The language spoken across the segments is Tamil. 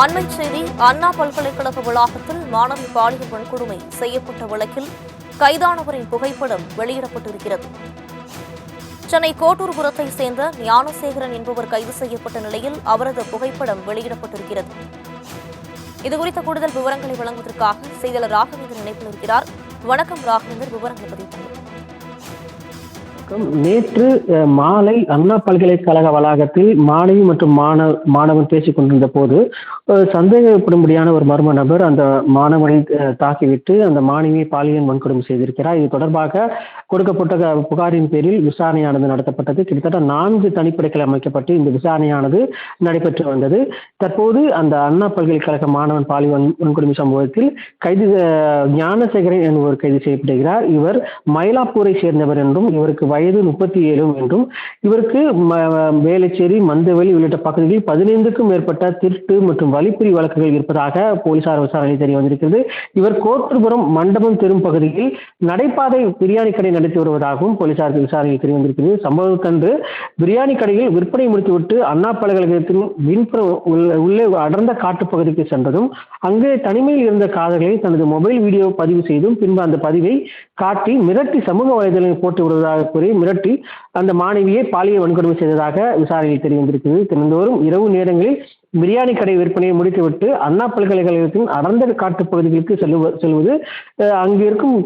அண்மை செய்தி அண்ணா பல்கலைக்கழக வளாகத்தில் மாணவி பாலியல் வன்கொடுமை செய்யப்பட்ட வழக்கில் கைதானவரின் புகைப்படம் வெளியிடப்பட்டிருக்கிறது. சென்னை கோட்டூர்புரத்தை சேர்ந்த ஞானசேகரன் என்பவர் கைது செய்யப்பட்ட நிலையில் அவரது புகைப்படம் வெளியிடப்பட்டிருக்கிறது. இதுகுறித்த கூடுதல் விவரங்களை வழங்குவதற்காக செய்தியாளர் ராகவேந்தர் இணைப்பில் இருக்கிறார். வணக்கம் ராகவேந்தர் விவரங்களை பதிவு நேற்று அஹ், மாலை அண்ணா பல்கலைக்கழக வளாகத்தில் மாணவி மற்றும் மாணவ மாணவன் பேசிக் கொண்டிருந்த போது சந்தேகப்படும்படியான ஒரு மர்ம நபர் அந்த மாணவனை தாக்கிவிட்டு அந்த மாணவியை பாலியல் வன்கொடுமை செய்திருக்கிறார். இது தொடர்பாக கொடுக்கப்பட்ட புகாரின் பேரில் விசாரணையானது நடத்தப்பட்டது. கிட்டத்தட்ட நான்கு தனிப்படைகள் அமைக்கப்பட்டு இந்த விசாரணையானது நடைபெற்று வந்தது. தற்போது அந்த அண்ணா பல்கலைக்கழக மாணவன் பாலியல் வன்கொடுமை சம்பவத்தில் கைது ஞானசேகரன் என்பவர் கைது செய்யப்படுகிறார். இவர் மயிலாப்பூரை சேர்ந்தவர் என்றும் இவருக்கு வயது முப்பத்தி ஏழு என்றும் இவருக்கு வேலைச்சேரி மந்தவெளி உள்ளிட்ட பகுதிகளில் பதினைந்துக்கும் மேற்பட்ட திருட்டு மற்றும் வழிப்பறி வழக்குகள் இருப்பதாக போலீசார் விசாரணை தெரிய வந்திருக்கிறது. இவர் கோட்டூர்புரம் மண்டபம் தெரும் பகுதியில் நடைபாதை பிரியாணி கடை நடத்தி வருவதாகவும் போலீசாருக்கு விசாரணை தெரிய வந்திருக்கிறது. சம்பவத்தன்று பிரியாணி கடையில் விற்பனை முடித்துவிட்டு அண்ணா பல்கலைக்கழகத்தின் விண்புறம் உள்ள- உள்ளே அடர்ந்த காட்டுப்பகுதிக்கு சென்றதும் அங்கே தனிமையில் இருந்த காதலை தனது மொபைல் வீடியோ பதிவு செய்தும் பின்பு அந்த பதிவை காட்டி மிரட்டி சமூக வலைதளங்களில் போட்டு விடுவதாக கூறி மிரட்டி அந்த மாணவியை பாலியல் வன்கொடுமை செய்ததாக விசாரணையில் தெரிய வந்திருக்கிறது. தினந்தோறும் இரவு நேரங்களில் பிரியாணி கடை விற்பனையை முடித்துவிட்டு அண்ணா பல்கலைக்கழகத்தின் அடர்ந்த காட்டுப் பகுதிகளுக்கு செல்வ செல்வது அங்கிருக்கும் அங்கு இருக்கும்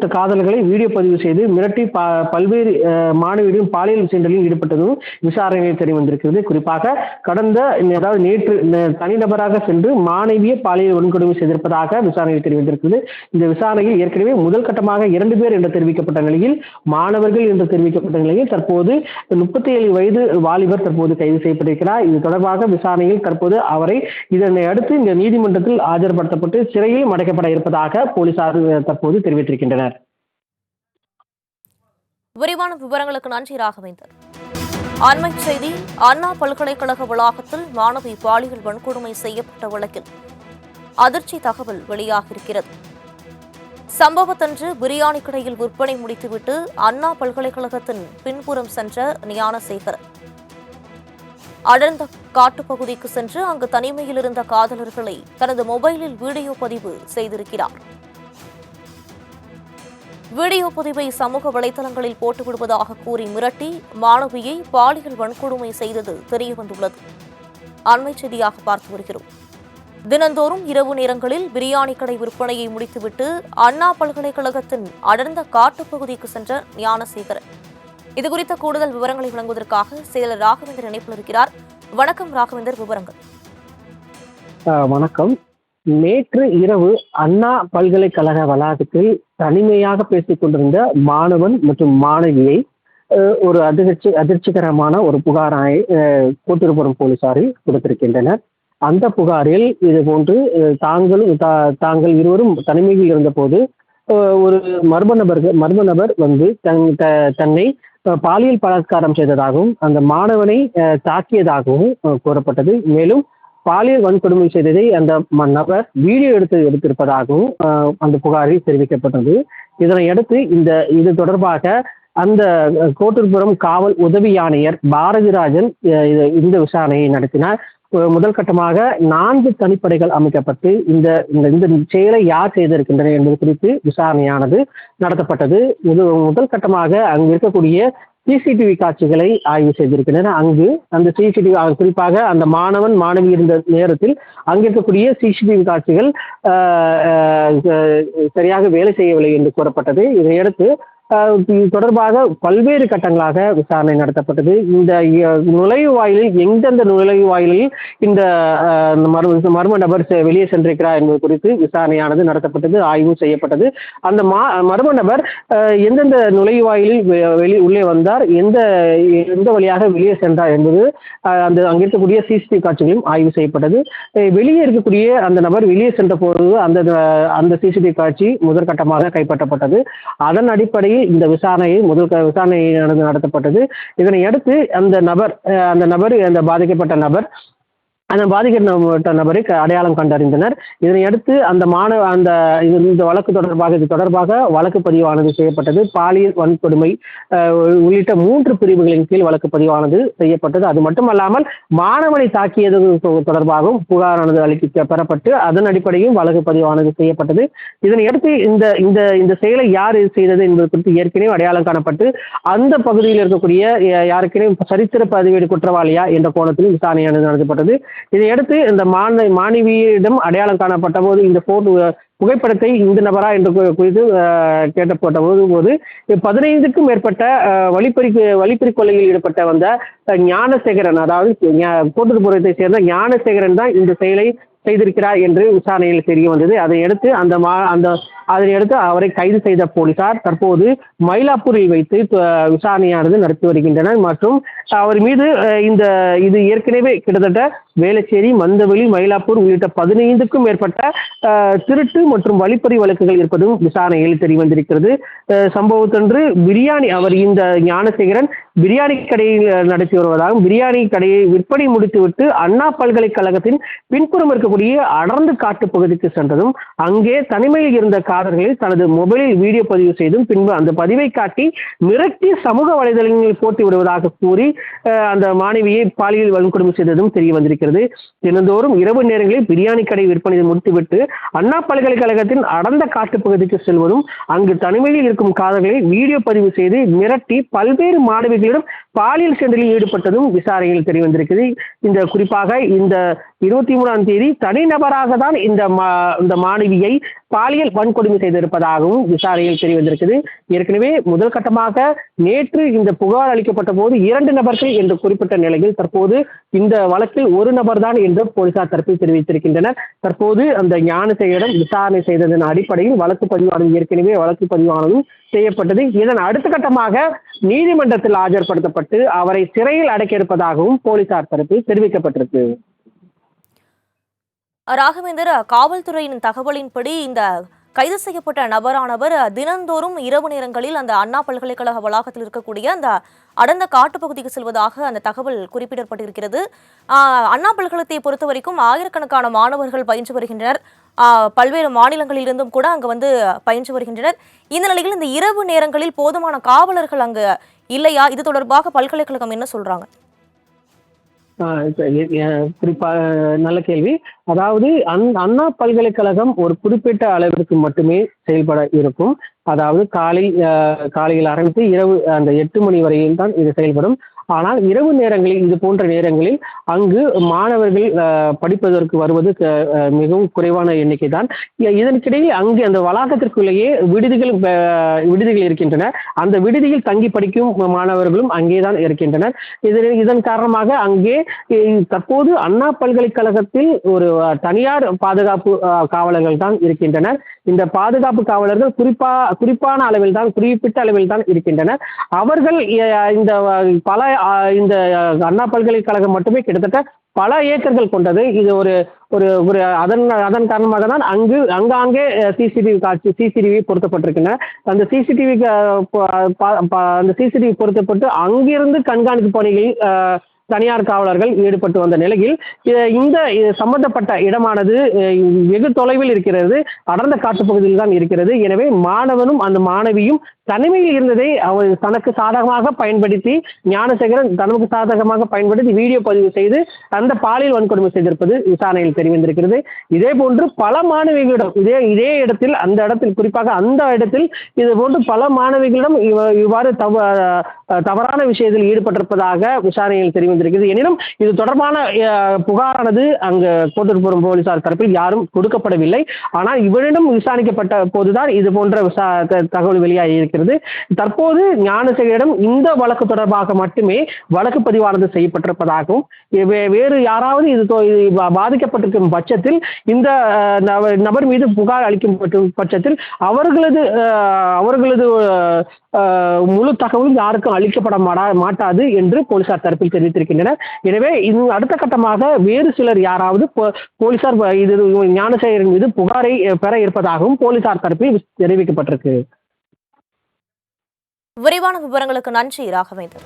இந்த வீடியோ பதிவு செய்து மிரட்டி ப- பல்வேறு அஹ், மாணவியரின் பாலியல் சீண்டலில் ஈடுபட்டதும் விசாரணையில் தெரிய வந்திருக்கிறது. குறிப்பாக கடந்த அதாவது நேற்று தனிநபராக சென்று மாணவியை பாலியல் வன்கொடுமை செய்திருப்பதாக விசாரணையில் தெரிய வந்திருக்கிறது. இந்த விசாரணையில் ஏற்கனவே முதல் கட்டமாக இரண்டு பேர் என்று தெரிவிக்கப்பட்ட நிலையில் மாணவர்கள் என்று தெரிவிக்கப்பட்ட நிலையில் தற்போது முப்பத்தி ஏழு வயது வாலிபர் தற்போது கைது செய்யப்பட்டிருக்கிறார். இது தொடர்பாக விசாரணையில் தற்போது அவரை இதனை அடுத்து இந்த நீதிமன்றத்தில் ஆஜர்படுத்தப்பட்டு சிறையில் அடைக்கப்பட இருப்பதாக போலீசார் தற்போது தெரிவித்திருக்கின்றனர். விரிவான விவரங்களுக்கு நன்றி ராகவேந்தர். அண்மை செய்தி அண்ணா பல்கலைக்கழக வளாகத்தில் மாணவி பாலியல் வன்கொடுமை செய்யப்பட்ட வழக்கில் அதிர்ச்சி தகவல் வெளியாகியிருக்கிறது. சம்பவத்தன்று பிரியாணி கடையில் விற்பனை முடித்துவிட்டு அண்ணா பல்கலைக்கழகத்தின் பின்புறம் சென்ற ஞானசேகரன் அடர்ந்த காட்டுப்பகுதிக்கு சென்று அங்கு தனிமையில் இருந்த காதலர்களை தனது மொபைலில் வீடியோ பதிவு செய்திருக்கிறார். வீடியோ பதிவை சமூக வலைதளங்களில் போட்டுவிடுவதாக கூறி மிரட்டி மாணவியை பாலியல் வன்கொடுமை செய்தது தெரியவந்துள்ளது. அண்மை செய்தியாக பார்த்து வருகிறோம். தினந்தோறும் இரவு நேரங்களில் பிரியாணி கடை விற்பனையை முடித்துவிட்டு அண்ணா பல்கலைக்கழகத்தின் அடர்ந்த காட்டுப்பகுதிக்கு சென்ற ஞானசேகரன். இது குறித்த கூடுதல் விவரங்களை வழங்குவதற்காக செயலர் ராகவேந்தர் இணைப்பில் இருக்கிறார். வணக்கம் ராகவேந்தர் விவரங்கள். வணக்கம். நேற்று இரவு அண்ணா பல்கலைக்கழக வளாகத்தில் தனிமையாக பேசிக் கொண்டிருந்த மாணவன் மற்றும் மாணவியை ஒரு அதிர்ச்சி அதிர்ச்சிகரமான ஒரு புகாரை அஹ், போலீசாரில் கொடுத்திருக்கின்றனர். அந்த புகாரில் இது போன்று தாங்கள் தாங்களும் தாங்கள் இருவரும் தனிமையில் இருந்தபோது ஒரு மர்ம நபர்கள் மர்ம நபர் வந்து தன் த- தன்னை பாலியல் பலாத்காரம் செய்ததாகவும் அந்த மாணவனை தாக்கியதாகவும் கூறப்பட்டது. மேலும் பாலியல் வன்கொடுமை செய்ததை அந்த ம- நபர் வீடியோ எடுத்து எடுத்திருப்பதாகவும் அந்த புகாரில் தெரிவிக்கப்பட்டது. இதனையடுத்து இந்த இது தொடர்பாக அந்த கோட்டூர்புரம் காவல் உதவி ஆணையர் பாரதிராஜன் இந்த விசாரணையை நடத்தினார். முதல் கட்டமாக நான்கு தனிப்படைகள் அமைக்கப்பட்டு இந்த இந்த இந்த செயலை யார் செய்திருக்கின்றனர் என்பது குறித்து விசாரணையானது நடத்தப்பட்டது. இது முதல் கட்டமாக அங்கு இருக்கக்கூடிய சிசிடிவி காட்சிகளை ஆய்வு செய்திருக்கின்றன அங்கு அந்த சிசிடிவி குறிப்பாக அந்த மாணவன் மாணவி இருந்த நேரத்தில் அங்கு இருக்கக்கூடிய சிசிடிவி காட்சிகள் சரியாக வேலை செய்யவில்லை என்று கூறப்பட்டது. இதையடுத்து இது தொடர்பாக பல்வேறு கட்டங்களாக விசாரணை நடத்தப்பட்டது. இந்த நுழைவாயிலில் எந்தெந்த நுழைவாயிலில் இந்த இந்த மர்ம மர்ம நபர் செ- வெளியே சென்றிருக்கிறார் என்பது குறித்து விசாரணையானது நடத்தப்பட்டது ஆய்வு செய்யப்பட்டது. அந்த மா மர்ம நபர் எந்தெந்த நுழைவாயிலில் வெ- வெளி உள்ளே வந்தார் எந்த எந்த வழியாக வெளியே சென்றார் என்பது அந்த அங்கே இருக்கக்கூடிய சிசிடிவி காட்சிகளும் ஆய்வு செய்யப்பட்டது. வெளியே இருக்கக்கூடிய அந்த நபர் வெளியே சென்ற போது அந்த அந்த சிசிடிவி காட்சி முதற்கட்டமாக கைப்பற்றப்பட்டது. அதன் அடிப்படையில் இந்த விசாரணையை முதல் விசாரணை நடந்து நடத்தப்பட்டது. இதனை அடுத்து அந்த நபர் அந்த நபர் அந்த பாதிக்கப்பட்ட நபர் அந்த பாதிக்கப்பட்ட நபரை அடையாளம் கண்டறிந்தனர். இதனையடுத்து அந்த மாணவ அந்த இந்த வழக்கு தொடர்பாக இது தொடர்பாக வழக்கு பதிவானது செய்யப்பட்டது. பாலியல் வன்கொடுமை உள்ளிட்ட மூன்று பிரிவுகளின் கீழ் வழக்கு பதிவானது செய்யப்பட்டது. அது மட்டுமல்லாமல் மாணவனை தாக்கியது தொடர்பாகவும் புகாரானது அளிக்க பெறப்பட்டு அதன் அடிப்படையில் வழக்கு பதிவானது செய்யப்பட்டது. இதனையடுத்து இந்த இந்த இந்த செயலை யார் செய்தது என்பது குறித்து ஏற்கனவே அடையாளம் காணப்பட்டு அந்த பகுதியில் இருக்கக்கூடிய யாருக்கேனும் சரித்திர பதிவேடு குற்றவாளியா என்ற கோணத்தில் விசாரணையானது நடத்தப்பட்டது இதையடுத்து இந்த மாண மாணவியிடம் அடையாளம் காணப்பட்ட போது இந்த போட்டோ புகைப்படத்தை இந்த நபரா என்று குறித்து கேட்டப்பட்ட போது போது பதினைந்துக்கும் மேற்பட்ட வழிப்பறிக்கு வழிப்பறி வழிப்பறி கொள்ளையில் ஈடுபட்ட வந்த ஞானசேகரன் அதாவது ஞா- கோட்டூர்புரத்தை சேர்ந்த ஞானசேகரன் தான் இந்த செயலை செய்திருக்கிறார் என்று விசாரணையில் தெரிய வந்தது. அதையடுத்து அந்த மா அந்த அதனை அடுத்து அவரை கைது செய்த போலீசார் தற்போது மயிலாப்பூரில் வைத்து விசாரணையானது நடத்தி வருகின்றனர். மற்றும் அவர் மீது இந்த இது ஏற்கனவே கிட்டத்தட்ட வேளச்சேரி மந்தவெளி மயிலாப்பூர் உள்ளிட்ட பதினைந்துக்கும் மேற்பட்ட திருட்டு மற்றும் வழிப்பறி வழக்குகள் இருப்பதும் விசாரணையில் தெரியவந்திருக்கிறது சம்பவத்தொன்று சம்பவத்தன்று பிரியாணி அவர் இந்த ஞானசேகரன் பிரியாணி கடையில் நடத்தி வருவதாகவும் பிரியாணி கடையை விற்பனை முடித்துவிட்டு அண்ணா பல்கலைக்கழகத்தின் பின்புறம் இருக்கக்கூடிய அடர்ந்து காட்டு பகுதிக்கு சென்றதும் அங்கே தனிமையில் இருந்த காதர்களை தனது மொபைலில் வீடியோ பதிவு செய்தும் பின்பு அந்த பதிவை காட்டி மிரட்டி சமூக வலைதளங்களில் போட்டி விடுவதாக கூறி அந்த மாணவியை பாலியல் வன்கொடுமை செய்ததும் தெரிய வந்திருக்கிறது. தினந்தோறும் இரவு நேரங்களில் பிரியாணி கடை விற்பனை முடித்துவிட்டு அண்ணா பல்கலைக்கழகத்தின் அடர்ந்த காட்டு பகுதிக்கு செல்வதும் அங்கு தனிமையில் இருக்கும் காதல்களை வீடியோ பதிவு செய்து மிரட்டி பல்வேறு மாணவிகளிடம் பாலியல் சென்றலில் ஈடுபட்டதும் விசாரணையில் தெரிவந்திருக்குது இந்த குறிப்பாக இந்த இருபத்தி மூணாம் தேதி தனிநபராக தான் இந்த மா இந்த மாணவியை பாலியல் வன்கொடுமை செய்திருப்பதாகவும் விசாரணையில் தெரிவந்திருக்குது ஏற்கனவே முதல் கட்டமாக நேற்று இந்த புகார் அளிக்கப்பட்ட போது இரண்டு நபர்கள் என்று குறிப்பிட்ட நிலையில் தற்போது இந்த வழக்கில் ஒரு நபர் தான் என்று போலீசார் தரப்பில் தெரிவித்திருக்கின்றனர். தற்போது அந்த ஞானசேகரிடம் விசாரணை செய்ததன் அடிப்படையில் வழக்கு பதிவானது ஏற்கனவே வழக்கு பதிவானதும் செய்யப்பட்டது. இதன் அடுத்த கட்டமாக நீதிமன்றத்தில் ஆஜர்படுத்தப்பட்டு அவரை சிறையில் அடைக்க இருப்பதாகவும் போலீசார் தரப்பில் தெரிவிக்கப்பட்டிருக்கு. ராகவேந்தர் காவல்துறையின் தகவலின்படி இந்த கைது செய்யப்பட்ட நபரானவர் தினந்தோறும் இரவு நேரங்களில் அந்த அண்ணா பல்கலைக்கழக வளாகத்தில் இருக்கக்கூடிய அந்த அடர்ந்த காட்டுப்பகுதிக்கு செல்வதாக அந்த தகவல் குறிப்பிடப்பட்டிருக்கிறது. அண்ணா பல்கலைத்தை பொறுத்த வரைக்கும் ஆயிரக்கணக்கான மாணவர்கள் பயின்று வருகின்றனர். பல்வேறு மாநிலங்களிலிருந்தும் கூட அங்கு வந்து பயின்று வருகின்றனர். இந்த நிலையில் இந்த இரவு நேரங்களில் போதுமான காவலர்கள் அங்கு இல்லையா? இது தொடர்பாக பல்கலைக்கழகம் என்ன சொல்றாங்க? குறிப்பா நல்ல கேள்வி. அதாவது அந் அண்ணா பல்கலைக்கழகம் ஒரு குறிப்பிட்ட அளவிற்கு மட்டுமே செயல்பட இருக்கும். அதாவது காலை காலையில் ஆரம்பித்து இரவு அந்த எட்டு மணி வரையில் தான் இது செயல்படும். ஆனால் இரவு நேரங்களில் இது போன்ற நேரங்களில் அங்கு மாணவர்கள் படிப்பதற்கு வருவது க- மிகவும் குறைவான எண்ணிக்கை தான் இ- அங்கு அந்த வளாகத்திற்குள்ளேயே விடுதிகள் விடுதிகள் இருக்கின்றன. அந்த விடுதியில் தங்கி படிக்கும் மாணவர்களும் அங்கே தான் இருக்கின்றனர். இதன் இதன் காரணமாக அங்கே தற்போது அண்ணா பல்கலைக்கழகத்தில் ஒரு தனியார் பாதுகாப்பு காவலர்கள் தான் இருக்கின்றனர். இந்த பாதுகாப்பு காவலர்கள் குறிப்பா குறிப்பான அளவில் தான் குறிப்பிட்ட அளவில் தான் இருக்கின்றனர். அவர்கள் இந்த பல இந்த அண்ணா பல்கலைக்கழகம் மட்டுமே கிட்டத்தட்ட பல ஏக்கர்கள் கொண்டது. இது ஒரு ஒரு ஒரு அதன் அதன் காரணமாக தான் அங்கு அங்காங்கே சிசிடிவி காட்சி சிசிடிவி பொருத்தப்பட்டிருக்கின்றன. அந்த சிசிடிவி அந்த சிசிடிவி பொருத்தப்பட்டு அங்கிருந்து கண்காணிப்பு பணிகளில் தனியார் காவலர்கள் ஈடுபட்டு வந்த நிலையில் இந்த சம்பந்தப்பட்ட இடமானது வெகு தொலைவில் இருக்கிறது அடர்ந்த காட்டுப்பகுதியில் தான் இருக்கிறது. எனவே மாணவனும் அந்த மாணவியும் தனிமையில் இருந்ததை அவர் தனக்கு சாதகமாக பயன்படுத்தி ஞானசேகரன் தனக்கு சாதகமாக பயன்படுத்தி வீடியோ பதிவு செய்து அந்த பாலியல் வன்கொடுமை செய்திருப்பது விசாரணையில் தெரிவித்திருக்கிறது. இதே போன்று பல மாணவிகளிடம் இதே இதே இடத்தில் அந்த இடத்தில் குறிப்பாக அந்த இடத்தில் இது போன்று பல மாணவிகளிடம் இவ்வாறு தவ தவறான விஷயத்தில் ஈடுபட்டிருப்பதாக விசாரணையில் வந்திருக்கிறது. எனினும் இது தொடர்பான புகாரானது அங்கு கோட்டூர்புரம் போலீசார் தரப்பில் யாரும் கொடுக்கப்படவில்லை. ஆனால் இவரிடம் விசாரிக்கப்பட்ட போதுதான் இது போன்ற விசா தகவல் வெளியாகி இருக்கிறது. தற்போது ஞானசேகரிடம் இந்த வழக்கு தொடர்பாக மட்டுமே வழக்கு பதிவானது செய்யப்பட்டிருப்பதாகவும் வேறு யாராவது இது பாதிக்கப்பட்டிருக்கும் பட்சத்தில் இந்த நபர் மீது புகார் அளிக்கும் பட்சத்தில் அவர்களது அவர்களது முழு தகவலும் யாருக்கும் அளிக்கப்பட மாட்டாது என்று போலீசார் தரப்பில் இருக்கின்றனர் எனவே இது அடுத்த கட்டமாக வேறு சிலர் யாராவது போலீசார் இது ஞானசேகரன் மீது புகாரை பெற இருப்பதாகவும் போலீசார் தரப்பில் தெரிவிக்கப்பட்டிருக்கு. விரிவான விவரங்களுக்கு நன்றி ராகவேந்தர்